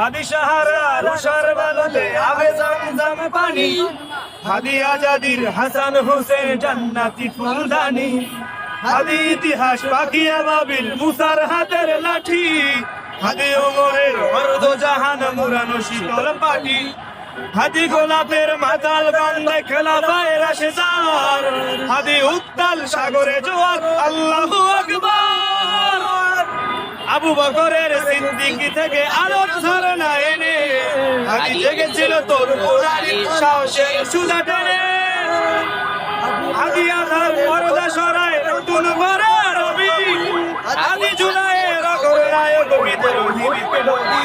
হাদি আবে হাদি আজাদির হাসান মুসার হাতের লাঠি। হাদি ওমরের অর্ধ জাহান মুরানো শীতল পাটি হাদি গোলাপের মাতাল গন্ধে খেলা পায় রাশে হাদি উত্তাল সাগরে জোয়ার, আল্লাহু আবু বকরের সিদ্দিকি থেকে আলোর ধারণা এনে হাদি জেগেছিল তোর কোরআনি সাহসের সুদা টেনে। আদি আধার পর্দা সরায় নতুন ভরা রবি। হাদি জুলাইয়ের অগ্রনায়ক বিদ্রোহী বিপ্লবী